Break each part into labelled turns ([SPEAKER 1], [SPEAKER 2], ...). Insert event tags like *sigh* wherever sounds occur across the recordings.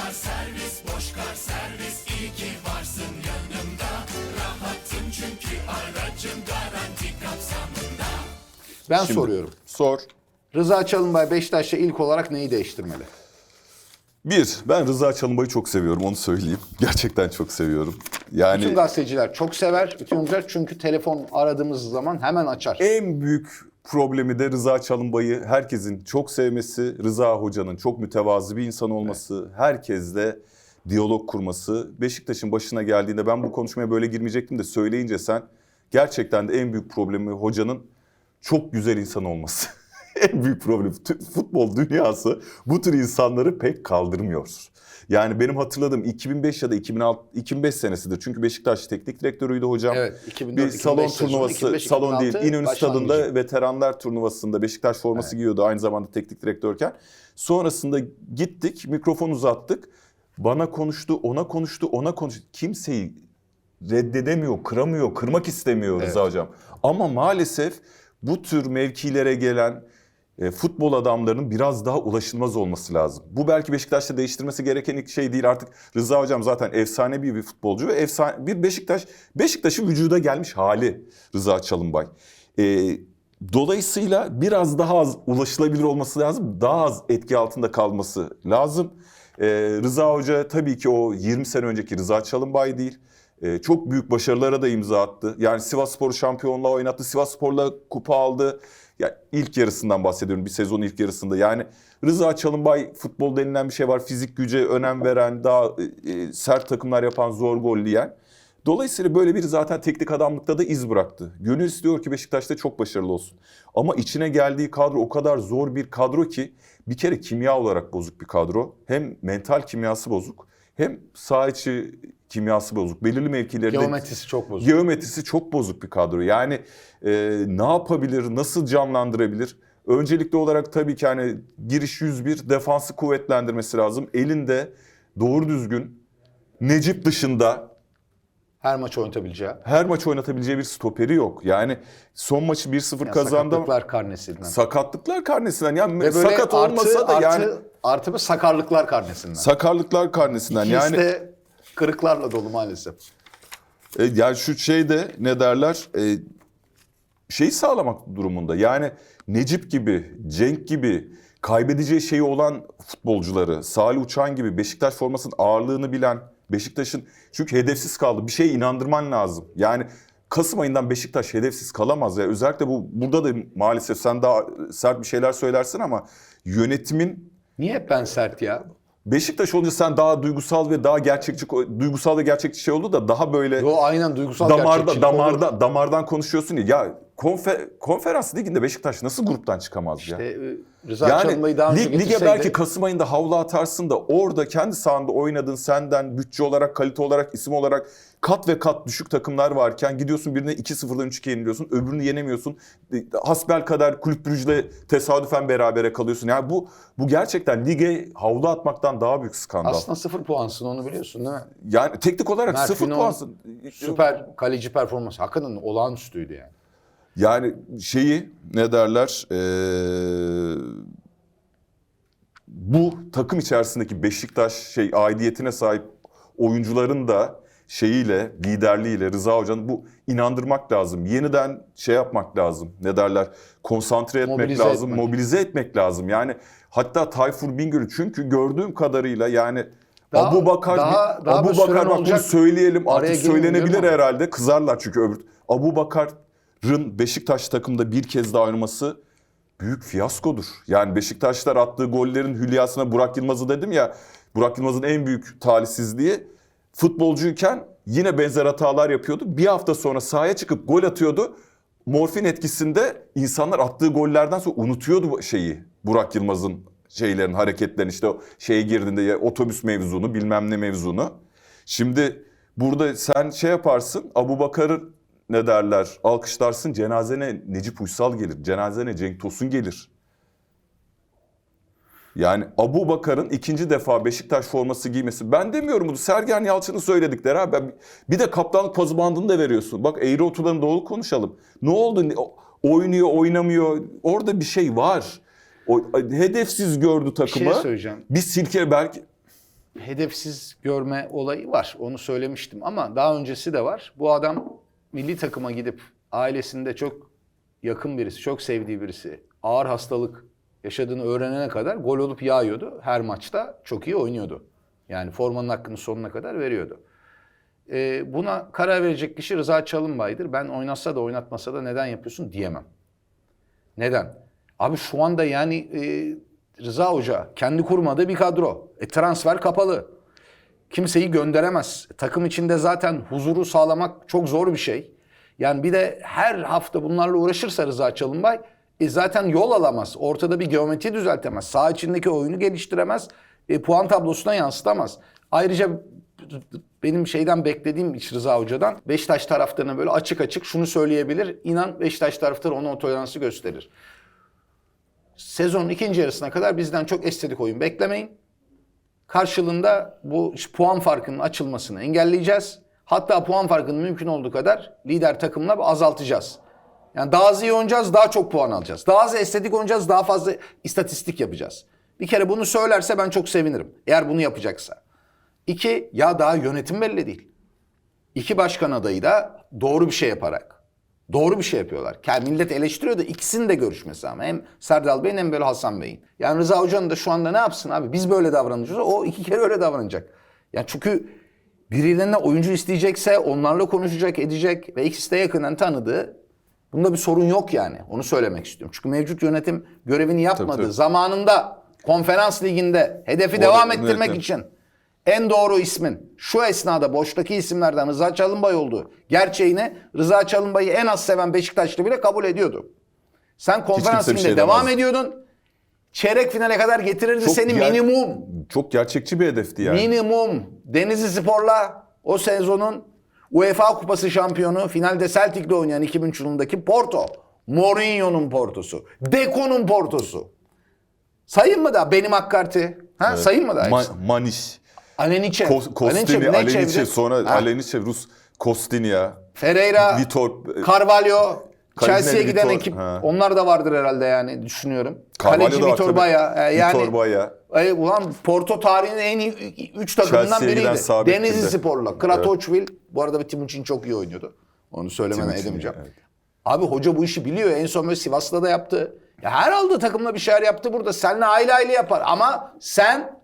[SPEAKER 1] kar servis, boş kar servis. İyi ki varsın yanımda. Rahatım çünkü aracım garanti kapsamında.
[SPEAKER 2] Ben soruyorum.
[SPEAKER 3] Sor.
[SPEAKER 2] Rıza Çalınbay Beşiktaş'ta ilk olarak neyi değiştirmeli?
[SPEAKER 3] Bir, ben Rıza Çalınbay'ı çok seviyorum onu söyleyeyim. *laughs* Gerçekten çok seviyorum. Yani
[SPEAKER 2] Bütün gazeteciler çok sever. Bütün oyuncular çünkü telefon aradığımız zaman hemen açar.
[SPEAKER 3] en büyük problemi de Rıza Çalınbay'ı herkesin çok sevmesi, Rıza Hoca'nın çok mütevazı bir insan olması, herkesle diyalog kurması. Beşiktaş'ın başına geldiğinde ben bu konuşmaya böyle girmeyecektim de söyleyince sen gerçekten de en büyük problemi hocanın çok güzel insan olması. *laughs* en büyük problem futbol dünyası bu tür insanları pek kaldırmıyor. Yani benim hatırladığım 2005 ya da 2006 2005 senesidir. Çünkü Beşiktaş teknik direktörüydü hocam.
[SPEAKER 2] Evet, 2004,
[SPEAKER 3] bir salon
[SPEAKER 2] 2005 sezonu,
[SPEAKER 3] turnuvası,
[SPEAKER 2] 2005,
[SPEAKER 3] salon değil,
[SPEAKER 2] 2006
[SPEAKER 3] İnönü. Stadı'nda veteranlar turnuvasında Beşiktaş forması giyiyordu aynı zamanda teknik direktörken. Sonrasında gittik, mikrofon uzattık. Bana konuştu, ona konuştu, ona konuştu. Kimseyi reddedemiyor, kıramıyor, kırmak istemiyor Rıza Hocam. Ama maalesef bu tür mevkilere gelen e, futbol adamlarının biraz daha ulaşılmaz olması lazım. Bu belki Beşiktaş'ta değiştirmesi gereken şey değil. Artık Rıza Hocam zaten efsane bir, bir futbolcu ve efsane bir Beşiktaş Beşiktaş'ın vücuda gelmiş hali Rıza Çalınbay. E, dolayısıyla biraz daha az ulaşılabilir olması lazım. Daha az etki altında kalması lazım. E, Rıza Hoca tabii ki o 20 sene önceki Rıza Çalınbay değil. Ee, çok büyük başarılara da imza attı. Yani Sivas Spor'u şampiyonluğa oynattı. Sivas Spor'la kupa aldı. Ya ilk yarısından bahsediyorum bir sezon ilk yarısında. Yani Rıza Çalınbay futbol denilen bir şey var. Fizik güce önem veren, daha e, e, sert takımlar yapan, zor golleyen. Dolayısıyla böyle bir zaten teknik adamlıkta da iz bıraktı. Gönül istiyor ki Beşiktaş'ta çok başarılı olsun. Ama içine geldiği kadro o kadar zor bir kadro ki bir kere kimya olarak bozuk bir kadro. Hem mental kimyası bozuk hem saha içi kimyası bozuk. Belirli mevkilerinde
[SPEAKER 2] Geometrisi çok bozuk.
[SPEAKER 3] geometrisi çok bozuk bir kadro. Yani e, ne yapabilir, nasıl canlandırabilir? Öncelikli olarak tabii ki hani giriş 101, defansı kuvvetlendirmesi lazım. Elinde doğru düzgün Necip dışında
[SPEAKER 2] Her maç oynatabileceği.
[SPEAKER 3] her maç oynatabileceği bir stoperi yok. Yani son maçı 1-0
[SPEAKER 2] Yani
[SPEAKER 3] kazandı.
[SPEAKER 2] Sakatlıklar karnesinden.
[SPEAKER 3] Sakatlıklar karnesinden. Yani
[SPEAKER 2] Ve böyle
[SPEAKER 3] sakat
[SPEAKER 2] artı,
[SPEAKER 3] olmasa da
[SPEAKER 2] artı,
[SPEAKER 3] yani
[SPEAKER 2] artı bir sakarlıklar karnesinden.
[SPEAKER 3] sakarlıklar karnesinden.
[SPEAKER 2] İkisi
[SPEAKER 3] Yani
[SPEAKER 2] de kırıklarla dolu maalesef.
[SPEAKER 3] E, yani şu şeyde ne derler e, şeyi sağlamak durumunda. Yani Necip gibi, Cenk gibi kaybedeceği şeyi olan futbolcuları, Salih Uçan gibi Beşiktaş formasının ağırlığını bilen Beşiktaş'ın çünkü hedefsiz kaldı. Bir şeye inandırman lazım. Yani Kasım ayından Beşiktaş hedefsiz kalamaz ya. Özellikle bu burada da maalesef sen daha sert bir şeyler söylersin ama yönetimin
[SPEAKER 2] Niye hep ben sert ya?
[SPEAKER 3] Beşiktaş olunca sen daha duygusal ve daha gerçekçi duygusal ve gerçekçi şey oldu da daha böyle
[SPEAKER 2] Yo aynen duygusal
[SPEAKER 3] damarda
[SPEAKER 2] gerçekçilik olur.
[SPEAKER 3] damarda damardan konuşuyorsun ya. Ya konfer, konferans liginde Beşiktaş nasıl gruptan çıkamaz ya?
[SPEAKER 2] İşte, e, Rıza
[SPEAKER 3] Yani
[SPEAKER 2] daha önce
[SPEAKER 3] lig, lige belki Kasım ayında havlu atarsın da orada kendi sahanda oynadın senden bütçe olarak, kalite olarak, isim olarak kat ve kat düşük takımlar varken gidiyorsun birine 2-0'dan 3-2 yeniliyorsun, öbürünü yenemiyorsun. E, Hasbel kadar kulüp Brüj'le tesadüfen berabere kalıyorsun. Yani bu bu gerçekten lige havlu atmaktan daha büyük skandal.
[SPEAKER 2] Aslında sıfır puansın onu biliyorsun değil mi?
[SPEAKER 3] Yani teknik olarak
[SPEAKER 2] Mert
[SPEAKER 3] sıfır puansın.
[SPEAKER 2] Süper kaleci performansı. Hakikaten olağanüstüydü yani.
[SPEAKER 3] Yani şeyi ne derler ee, bu takım içerisindeki Beşiktaş şey aidiyetine sahip oyuncuların da şeyiyle liderliğiyle Rıza Hoca'nın bu inandırmak lazım. Yeniden şey yapmak lazım. Ne derler? Konsantre etmek
[SPEAKER 2] Mobilize
[SPEAKER 3] lazım,
[SPEAKER 2] etmek.
[SPEAKER 3] mobilize etmek lazım. Yani hatta Tayfur Bingöl'ü çünkü gördüğüm kadarıyla yani
[SPEAKER 2] Daha-
[SPEAKER 3] Abu Bakar
[SPEAKER 2] daha- daha
[SPEAKER 3] Abu Bakar bak bunu söyleyelim
[SPEAKER 2] Araya
[SPEAKER 3] artık söylenebilir herhalde. Kızarlar çünkü öbür. Abu Bakar'ın Beşiktaş takımda bir kez daha oynaması büyük fiyaskodur. Yani Beşiktaşlar attığı gollerin hülyasına Burak Yılmaz'ı dedim ya. Burak Yılmaz'ın en büyük talihsizliği futbolcuyken yine benzer hatalar yapıyordu. Bir hafta sonra sahaya çıkıp gol atıyordu. Morfin etkisinde insanlar attığı gollerden sonra unutuyordu şeyi. Burak Yılmaz'ın şeylerin, hareketlerini işte şeye girdiğinde ya otobüs mevzunu bilmem ne mevzunu. Şimdi burada sen şey yaparsın Abu Bakar'ı ne derler alkışlarsın cenazene Necip Uysal gelir. Cenazene Cenk Tosun gelir. Yani Abu Bakar'ın ikinci defa Beşiktaş forması giymesi. Ben demiyorum bunu. Sergen Yalçın'ın söyledikleri abi. Bir de kaptanlık pazı bandını da veriyorsun. Bak eğri oturanı doğru konuşalım. Ne oldu? Oynuyor, oynamıyor. Orada bir şey var. O, hedefsiz gördü
[SPEAKER 2] Bir
[SPEAKER 3] takımı.
[SPEAKER 2] şey söyleyeceğim.
[SPEAKER 3] Bir silke belki
[SPEAKER 2] hedefsiz görme olayı var. Onu söylemiştim ama daha öncesi de var. Bu adam milli takıma gidip ailesinde çok yakın birisi, çok sevdiği birisi ağır hastalık yaşadığını öğrenene kadar gol olup yağıyordu. Her maçta çok iyi oynuyordu. Yani formanın hakkını sonuna kadar veriyordu. Ee, buna karar verecek kişi Rıza Çalınbay'dır. Ben oynatsa da oynatmasa da neden yapıyorsun diyemem. Neden? Abi şu anda yani e, Rıza Hoca kendi kurmadığı bir kadro. E, transfer kapalı. Kimseyi gönderemez. Takım içinde zaten huzuru sağlamak çok zor bir şey. Yani bir de her hafta bunlarla uğraşırsa Rıza Çalınbay e, zaten yol alamaz. Ortada bir geometri düzeltemez. Sağ içindeki oyunu geliştiremez. E, puan tablosuna yansıtamaz. Ayrıca benim şeyden beklediğim iç Rıza Hoca'dan Beşiktaş taraftarına böyle açık açık şunu söyleyebilir. İnan Beşiktaş taraftarı ona o toleransı gösterir. Sezonun ikinci yarısına kadar bizden çok estetik oyun beklemeyin. Karşılığında bu puan farkının açılmasını engelleyeceğiz. Hatta puan farkını mümkün olduğu kadar lider takımla azaltacağız. Yani daha az iyi oynayacağız, daha çok puan alacağız. Daha az estetik oynayacağız, daha fazla istatistik yapacağız. Bir kere bunu söylerse ben çok sevinirim. Eğer bunu yapacaksa. İki, ya daha yönetim belli değil. İki başkan adayı da doğru bir şey yaparak. Doğru bir şey yapıyorlar. Kendi millet eleştiriyor da ikisinin de görüşmesi ama. Hem Serdal Bey'in hem böyle Hasan Bey'in. Yani Rıza Hoca'nın da şu anda ne yapsın abi? Biz böyle davranacağız. O iki kere öyle davranacak. Yani çünkü birilerine oyuncu isteyecekse onlarla konuşacak, edecek ve ikisi de yakından tanıdığı. Bunda bir sorun yok yani. Onu söylemek istiyorum. Çünkü mevcut yönetim görevini yapmadı.
[SPEAKER 3] tabii.
[SPEAKER 2] Zamanında konferans liginde hedefi
[SPEAKER 3] Bu
[SPEAKER 2] devam
[SPEAKER 3] arada-
[SPEAKER 2] ettirmek
[SPEAKER 3] evet.
[SPEAKER 2] için en doğru ismin şu esnada boştaki isimlerden Rıza Çalınbay olduğu gerçeğini Rıza Çalınbay'ı en az seven Beşiktaşlı bile kabul ediyordu. Sen konferans
[SPEAKER 3] kimse bir
[SPEAKER 2] liginde
[SPEAKER 3] şey
[SPEAKER 2] devam
[SPEAKER 3] demez.
[SPEAKER 2] ediyordun. Çeyrek finale kadar getirirdi
[SPEAKER 3] Çok
[SPEAKER 2] seni
[SPEAKER 3] ger-
[SPEAKER 2] minimum.
[SPEAKER 3] Çok gerçekçi bir hedefti yani.
[SPEAKER 2] Minimum. Denizli Spor'la o sezonun UEFA Kupası şampiyonu finalde Celtic'le oynayan 2003 yılındaki Porto. Mourinho'nun Porto'su. Deco'nun Porto'su. Sayın mı da benim Akkarti? Ha sayın mı da?
[SPEAKER 3] Ma- Maniş,
[SPEAKER 2] Aleniçev.
[SPEAKER 3] Kos- Kostini,
[SPEAKER 2] Aleniçev ne
[SPEAKER 3] Aleniçev
[SPEAKER 2] çeviri?
[SPEAKER 3] sonra
[SPEAKER 2] Ha,
[SPEAKER 3] Aleniçev Rus Kostinya,
[SPEAKER 2] Ferreira,
[SPEAKER 3] Vitor,
[SPEAKER 2] Carvalho,
[SPEAKER 3] Kaleci
[SPEAKER 2] Chelsea'ye giden
[SPEAKER 3] Vitor,
[SPEAKER 2] ekip.
[SPEAKER 3] ha.
[SPEAKER 2] Onlar da vardır herhalde yani düşünüyorum.
[SPEAKER 3] Carvalho
[SPEAKER 2] Kaleci
[SPEAKER 3] da var
[SPEAKER 2] Vitor
[SPEAKER 3] tabii.
[SPEAKER 2] Baya. e, Yani,
[SPEAKER 3] Vitor Baya.
[SPEAKER 2] E, ulan Porto tarihinin en iyi 3 takımından
[SPEAKER 3] Chelsea'ye giden
[SPEAKER 2] biriydi.
[SPEAKER 3] sağ bekti
[SPEAKER 2] Denizli
[SPEAKER 3] de.
[SPEAKER 2] Spor'la. Kratochvil. Bu arada bir Timuçin çok iyi oynuyordu. Onu söylemeden
[SPEAKER 3] Timuçin,
[SPEAKER 2] edemeyeceğim.
[SPEAKER 3] evet.
[SPEAKER 2] Abi hoca bu işi biliyor. En son böyle Sivas'ta da yaptı. Ya her aldığı takımla bir şeyler yaptı burada. Seninle aile aile yapar. Ama sen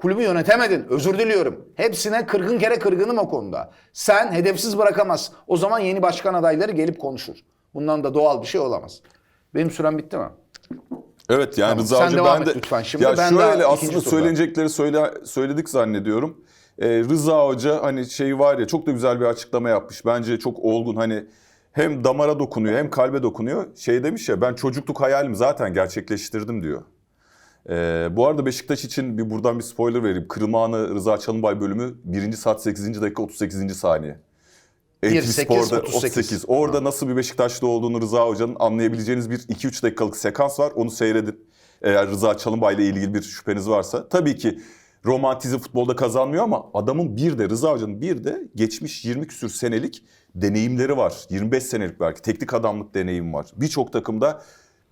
[SPEAKER 2] kulübü yönetemedin. Özür diliyorum. Hepsine kırgın kere kırgınım o konuda. Sen hedefsiz bırakamaz. O zaman yeni başkan adayları gelip konuşur. Bundan da doğal bir şey olamaz. Benim sürem bitti mi?
[SPEAKER 3] Evet yani
[SPEAKER 2] Tamam,
[SPEAKER 3] Rıza Hoca ben de
[SPEAKER 2] lütfen şimdi.
[SPEAKER 3] ya
[SPEAKER 2] Ben
[SPEAKER 3] şöyle aslında söylenecekleri söyle, söyledik zannediyorum. Ee, Rıza Hoca hani şey var ya çok da güzel bir açıklama yapmış. Bence çok olgun hani hem damara dokunuyor hem kalbe dokunuyor. Şey demiş ya ben çocukluk hayalimi zaten gerçekleştirdim diyor. Ee, bu arada Beşiktaş için bir buradan bir spoiler vereyim. Kırılma Anı Rıza Çalınbay bölümü 1. saat 8. dakika 38. saniye.
[SPEAKER 2] 1,
[SPEAKER 3] NTV
[SPEAKER 2] 8,
[SPEAKER 3] Spor'da
[SPEAKER 2] 38.
[SPEAKER 3] Orada nasıl bir Beşiktaşlı olduğunu Rıza Hoca'nın anlayabileceğiniz bir 2-3 dakikalık sekans var. Onu seyredin. Eğer Rıza Çalınbay ile ilgili bir şüpheniz varsa. Tabii ki romantizm futbolda kazanmıyor ama adamın bir de Rıza Hoca'nın bir de geçmiş 20 küsür senelik deneyimleri var. 25 senelik belki teknik adamlık deneyim var. Birçok takımda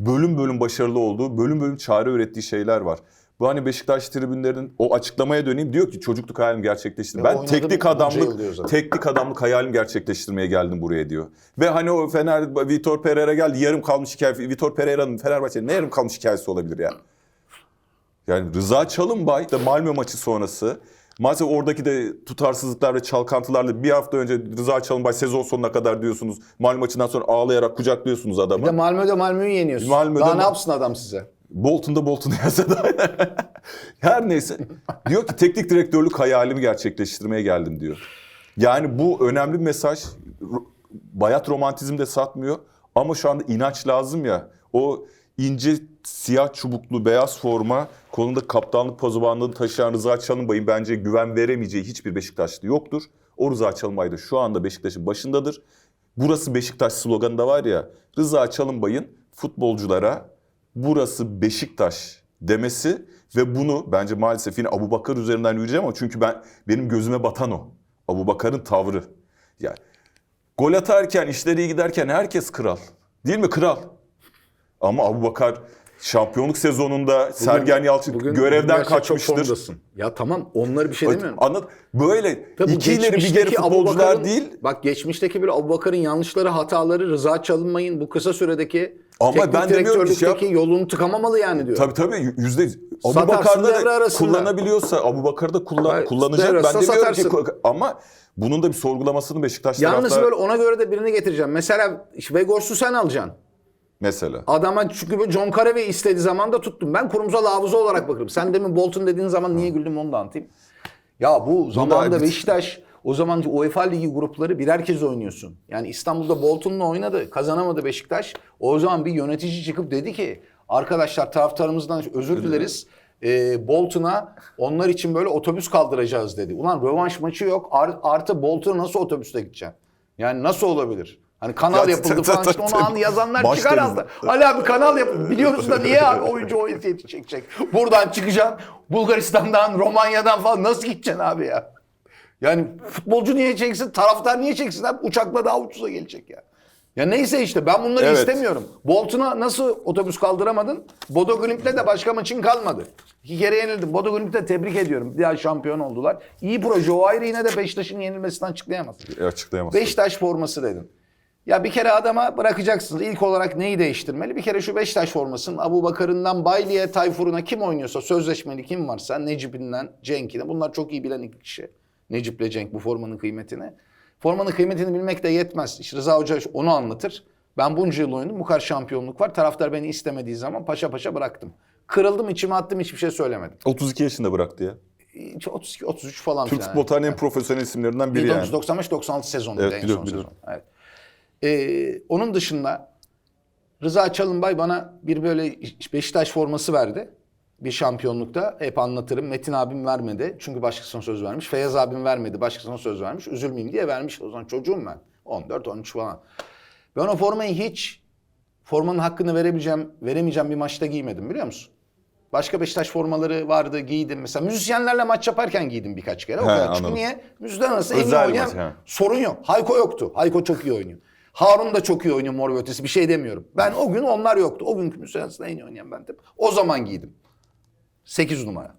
[SPEAKER 3] bölüm bölüm başarılı olduğu, bölüm bölüm çare ürettiği şeyler var. Bu hani Beşiktaş tribünlerinin o açıklamaya döneyim diyor ki çocukluk hayalim gerçekleştirdim.
[SPEAKER 2] Ve
[SPEAKER 3] Ben teknik adamlık teknik adamlık hayalim gerçekleştirmeye geldim buraya diyor. Ve hani o Fener Vitor Pereira geldi yarım kalmış hikaye. Vitor Pereira'nın Fenerbahçe'nin ne yarım kalmış hikayesi olabilir ya? Yani Rıza Çalınbay da Malmö maçı sonrası maalesef oradaki de tutarsızlıklar ve çalkantılarla bir hafta önce Rıza Çalınbay sezon sonuna kadar diyorsunuz. Malmö maçından sonra ağlayarak kucaklıyorsunuz adamı.
[SPEAKER 2] Bir de Malmö'de Malmö'yü yeniyorsun.
[SPEAKER 3] Malmö'de
[SPEAKER 2] Daha ne yapsın adam size?
[SPEAKER 3] Bolton'da Bolton yazsa da. *laughs* Her neyse. Diyor ki teknik direktörlük hayalimi gerçekleştirmeye geldim diyor. Yani bu önemli bir mesaj. Bayat romantizm de satmıyor. Ama şu anda inanç lazım ya. O ince siyah çubuklu beyaz forma kolunda kaptanlık pazubanlığını taşıyan Rıza Çalınbay'ın bence güven veremeyeceği hiçbir Beşiktaşlı yoktur. O Rıza Çalınbay da şu anda Beşiktaş'ın başındadır. Burası Beşiktaş sloganı da var ya. Rıza Çalınbay'ın futbolculara burası Beşiktaş demesi ve bunu bence maalesef yine Abu Bakar üzerinden yürüyeceğim ama çünkü ben benim gözüme batan o. Abu Bakar'ın tavrı. Yani gol atarken, işleri iyi giderken herkes kral. Değil mi kral? Ama Abu Bakar Şampiyonluk sezonunda Sergen Yalçın
[SPEAKER 2] Bugün
[SPEAKER 3] görevden
[SPEAKER 2] çok
[SPEAKER 3] kaçmıştır.
[SPEAKER 2] Ya tamam onları bir şey demiyorum.
[SPEAKER 3] Anlat böyle
[SPEAKER 2] Tabii
[SPEAKER 3] iki ileri bir geri futbolcular değil.
[SPEAKER 2] Bak geçmişteki bir Abubakar'ın yanlışları, hataları, Rıza Çalınmay'ın bu kısa süredeki
[SPEAKER 3] Ama ben demiyorum ki şey
[SPEAKER 2] yolunu tıkamamalı yani diyor.
[SPEAKER 3] Tabii tabii yüzde Abu
[SPEAKER 2] Satarsın
[SPEAKER 3] Bakar'da da kullanabiliyorsa Abu Bakar da kullan,
[SPEAKER 2] Hayır,
[SPEAKER 3] kullanacak. Ben demiyorum ki
[SPEAKER 2] satarsın.
[SPEAKER 3] ama bunun da bir sorgulamasını Beşiktaş
[SPEAKER 2] Yalnız
[SPEAKER 3] taraftarı
[SPEAKER 2] böyle ona göre de birini getireceğim. Mesela Vegors'u sen alacaksın.
[SPEAKER 3] Mesela.
[SPEAKER 2] Adama çünkü John Carey istediği zaman da tuttum. Ben kurumsal hafıza olarak bakarım. Sen demin Bolton dediğin zaman niye güldüm onu da anlatayım. Ya bu zamanında
[SPEAKER 3] bir-
[SPEAKER 2] Beşiktaş o zamanki UEFA Ligi grupları birer kez oynuyorsun. Yani İstanbul'da Bolton'la oynadı. Kazanamadı Beşiktaş. O zaman bir yönetici çıkıp dedi ki arkadaşlar taraftarımızdan özür dileriz. Ee, Bolton'a onlar için böyle otobüs kaldıracağız dedi. Ulan rövanş maçı yok. Ar- artı Bolton'a nasıl otobüsle gideceksin? Yani nasıl olabilir? Hani kanal
[SPEAKER 3] Ya,
[SPEAKER 2] yapıldı falan işte onu an yazanlar çıkar aldı. Ali abi kanal yapın. Biliyorsun da niye abi *laughs* oyuncu o eziyeti çekecek? Buradan çıkacaksın. Bulgaristan'dan, Romanya'dan falan nasıl gideceksin abi ya? Yani futbolcu niye çeksin? Taraftar niye çeksin? Abi uçakla daha ucuza gelecek ya. Ya neyse işte ben bunları
[SPEAKER 3] Evet.
[SPEAKER 2] istemiyorum. Bolton'a nasıl otobüs kaldıramadın? Bodo Glimt'le de başka maçın kalmadı. İki kere yenildim. Bodo Glimt'e tebrik ediyorum. Bir daha şampiyon oldular. İyi proje. O ayrı yine de Beşiktaş'ın yenilmesinden açıklayamaz.
[SPEAKER 3] E, Açıklayamaz.
[SPEAKER 2] Beşiktaş forması dedin. Ya bir kere adama bırakacaksınız. İlk olarak neyi değiştirmeli? Bir kere şu Beşiktaş formasının Abu Bakar'ından Bayli'ye, Tayfur'una kim oynuyorsa, sözleşmeli kim varsa, Necip'inden, Cenk'ine. Bunlar çok iyi bilen iki kişi. Necip'le Cenk bu formanın kıymetini. Formanın kıymetini bilmek de yetmez. İşte Rıza Hoca onu anlatır. Ben bunca yıl oynadım. Bu kadar şampiyonluk var. Taraftar beni istemediği zaman paşa paşa bıraktım. Kırıldım, içime attım, hiçbir şey söylemedim.
[SPEAKER 3] 32 yaşında bıraktı ya.
[SPEAKER 2] 32, 33 falan
[SPEAKER 3] Türk futbol tarihinin en profesyonel isimlerinden biri yani.
[SPEAKER 2] 1995-96 sezonu
[SPEAKER 3] Evet,
[SPEAKER 2] en
[SPEAKER 3] biliyorum,
[SPEAKER 2] son
[SPEAKER 3] biliyorum.
[SPEAKER 2] sezon. Evet. Ee, onun dışında Rıza Çalınbay bana bir böyle Beşiktaş forması verdi. Bir şampiyonlukta hep anlatırım. Metin abim vermedi. Çünkü başkasına söz vermiş. Feyyaz abim vermedi. Başkasına söz vermiş. Üzülmeyeyim diye vermiş. O zaman çocuğum ben. 14-13 falan. Ben o formayı hiç formanın hakkını verebileceğim, veremeyeceğim bir maçta giymedim biliyor musun? Başka Beşiktaş formaları vardı giydim. Mesela müzisyenlerle maç yaparken giydim birkaç kere. O
[SPEAKER 3] He,
[SPEAKER 2] kadar. Çünkü
[SPEAKER 3] anladım.
[SPEAKER 2] niye? Müzisyen arası en iyi oynayan sorun yok. Hayko yoktu. Hayko çok iyi oynuyor. Harun da çok iyi oynuyor mor ve ötesi. Bir şey demiyorum. Ben o gün onlar yoktu. O günkü arasında en iyi oynayan bendim. O zaman giydim. 8 numara.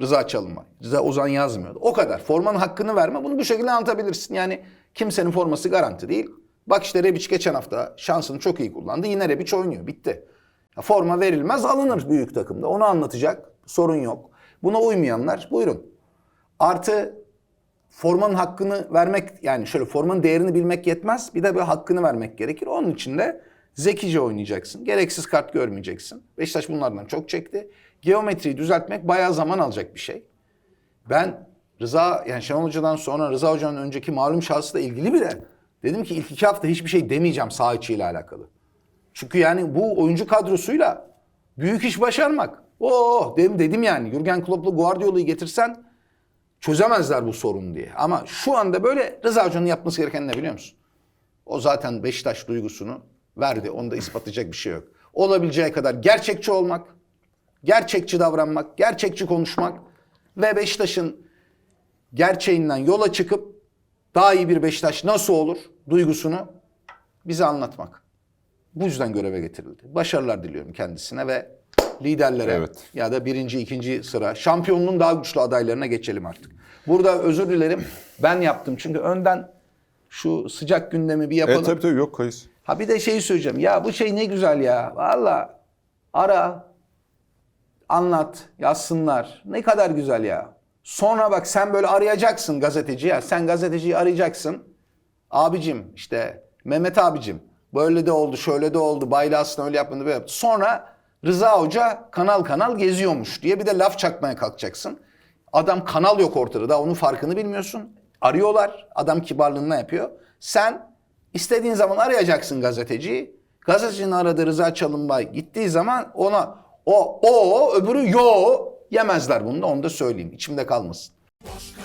[SPEAKER 2] Rıza Çalınbay. Rıza Ozan yazmıyordu. O kadar. Formanın hakkını verme. Bunu bu şekilde anlatabilirsin. Yani kimsenin forması garanti değil. Bak işte Rebic geçen hafta şansını çok iyi kullandı. Yine Rebic oynuyor. Bitti. Ya forma verilmez alınır büyük takımda. Onu anlatacak. Sorun yok. Buna uymayanlar buyurun. Artı formanın hakkını vermek yani şöyle formanın değerini bilmek yetmez. Bir de böyle hakkını vermek gerekir. Onun için de zekice oynayacaksın. Gereksiz kart görmeyeceksin. Beşiktaş bunlardan çok çekti. Geometriyi düzeltmek bayağı zaman alacak bir şey. Ben Rıza yani Şenol Hoca'dan sonra Rıza Hoca'nın önceki malum şahsıyla ilgili bile dedim ki ilk iki hafta hiçbir şey demeyeceğim saha içiyle alakalı. Çünkü yani bu oyuncu kadrosuyla büyük iş başarmak. Oh dedim, dedim yani. Jurgen Klopp'la Guardiola'yı getirsen çözemezler bu sorunu diye. Ama şu anda böyle Rıza Hoca'nın yapması gereken ne biliyor musun? O zaten Beşiktaş duygusunu verdi. Onu da ispatlayacak bir şey yok. Olabileceği kadar gerçekçi olmak, gerçekçi davranmak, gerçekçi konuşmak ve Beşiktaş'ın gerçeğinden yola çıkıp daha iyi bir Beşiktaş nasıl olur duygusunu bize anlatmak. Bu yüzden göreve getirildi. Başarılar diliyorum kendisine ve liderlere
[SPEAKER 3] Evet.
[SPEAKER 2] ya da birinci, ikinci sıra şampiyonluğun daha güçlü adaylarına geçelim artık. Burada özür dilerim ben yaptım çünkü önden şu sıcak gündemi bir yapalım.
[SPEAKER 3] Evet tabii tabii yok kayıs.
[SPEAKER 2] Ha bir de şeyi söyleyeceğim. Ya bu şey ne güzel ya. Valla ara, anlat, yazsınlar. Ne kadar güzel ya. Sonra bak sen böyle arayacaksın gazeteciyi. ya. Sen gazeteciyi arayacaksın. Abicim işte Mehmet abicim böyle de oldu şöyle de oldu. Bayla aslında öyle yapmadı böyle yaptı. Sonra Rıza Hoca kanal kanal geziyormuş diye bir de laf çakmaya kalkacaksın. Adam kanal yok ortada daha onun farkını bilmiyorsun. Arıyorlar adam kibarlığına yapıyor. Sen istediğin zaman arayacaksın gazeteciyi. Gazetecinin aradığı Rıza Çalınbay gittiği zaman ona o o öbürü yo yemezler bunu da onu da söyleyeyim içimde kalmasın.
[SPEAKER 1] Boş